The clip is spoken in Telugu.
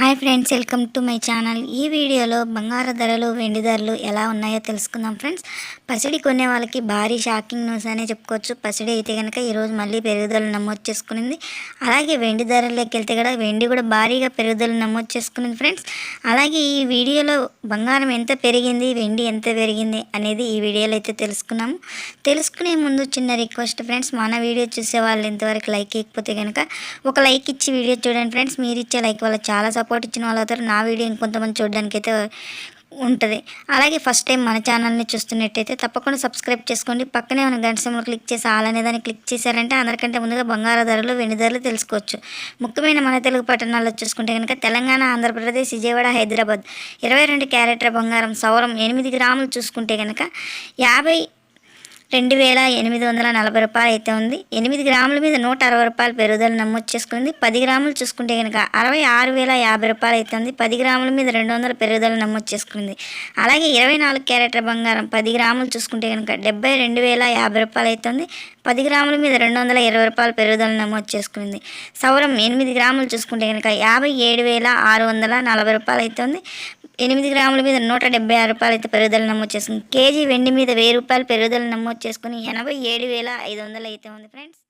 Hi friends welcome to my channel. ఈ వీడియోలో బంగారు ధరలు వెండి ధరలు ఎలా ఉన్నాయో తెలుసుకుందాం ఫ్రెండ్స్. పసిడి కొనే వాళ్ళకి భారీ షాకింగ్ న్యూస్ అనే చెప్పుకోవచ్చు. పసిడి అయితే కనుక ఈరోజు మళ్ళీ పెరుగుదల నమోదు చేసుకునింది. అలాగే వెండి ధరల్లోకి వెళ్తే కూడా వెండి కూడా భారీగా పెరుగుదల నమోదు చేసుకునింది ఫ్రెండ్స్. అలాగే ఈ వీడియోలో బంగారం ఎంత పెరిగింది వెండి ఎంత పెరిగింది అనేది ఈ వీడియోలో అయితే తెలుసుకున్నాము. తెలుసుకునే ముందు చిన్న రిక్వెస్ట్ ఫ్రెండ్స్ మన వీడియో చూసే వాళ్ళు ఇంతవరకు లైక్ ఇకపోతే కనుక ఒక లైక్ ఇచ్చి వీడియో చూడండి ఫ్రెండ్స్. మీరు ఇచ్చే లైక్ వల్ల చాలా సపోర్ట్ ఇచ్చిన వాళ్ళు అవుతారు. నా వీడియో ఇంకొంతమంది చూడడానికి అయితే ఉంటుంది. అలాగే ఫస్ట్ టైం మన ఛానల్ని చూస్తున్నట్టయితే తప్పకుండా సబ్స్క్రైబ్ చేసుకోండి. పక్కనే ఉన్న గంట క్లిక్ చేసి అలానే దాన్ని క్లిక్ చేశారంటే అందరికంటే ముందుగా బంగారు ధరలు వెండి ధరలు తెలుసుకోవచ్చు. ముఖ్యమైన మన తెలుగు పట్టణాల్లో చూసుకుంటే కనుక తెలంగాణ ఆంధ్రప్రదేశ్ విజయవాడ హైదరాబాద్ ఇరవై రెండు క్యారెట్ల బంగారం సౌరం ఎనిమిది గ్రాములు చూసుకుంటే కనుక యాభై రెండు వేల ఎనిమిది వందల నలభై రూపాయలు అయితే ఉంది. ఎనిమిది గ్రాముల మీద నూట అరవై రూపాయలు పెరుగుదల నమోదు చేసుకుంది. పది గ్రాములు చూసుకుంటే కనుక అరవై ఆరు వేల యాభై రూపాయలు అయితే ఉంది. పది గ్రాముల మీద రెండు వందల పెరుగుదల నమోదు చేసుకుంది. అలాగే ఇరవై నాలుగు క్యారెట్ల బంగారం పది గ్రాములు చూసుకుంటే కనుక డెబ్బై రెండు వేల యాభై రూపాయలు అయితే ఉంది. పది గ్రాముల మీద రెండు వందల ఇరవై రూపాయలు పెరుగుదల నమోదు చేసుకుంది. సౌరం ఎనిమిది గ్రాములు చూసుకుంటే కనుక యాభై ఏడు వేల ఆరు వందల నలభై రూపాయలు అయితే ఉంది. ఎనిమిది గ్రాముల మీద నూట డెబ్బై ఆరు రూపాయలు అయితే పెరుగుదల నమోదు చేసుకుంది. కేజీ వెండి మీద వెయ్యి రూపాయలు పెరుగుదల నమోదు చేసుకుని ఎనభై ఏడు వేల ఐదు వందలు అయితే ఉంది ఫ్రెండ్స్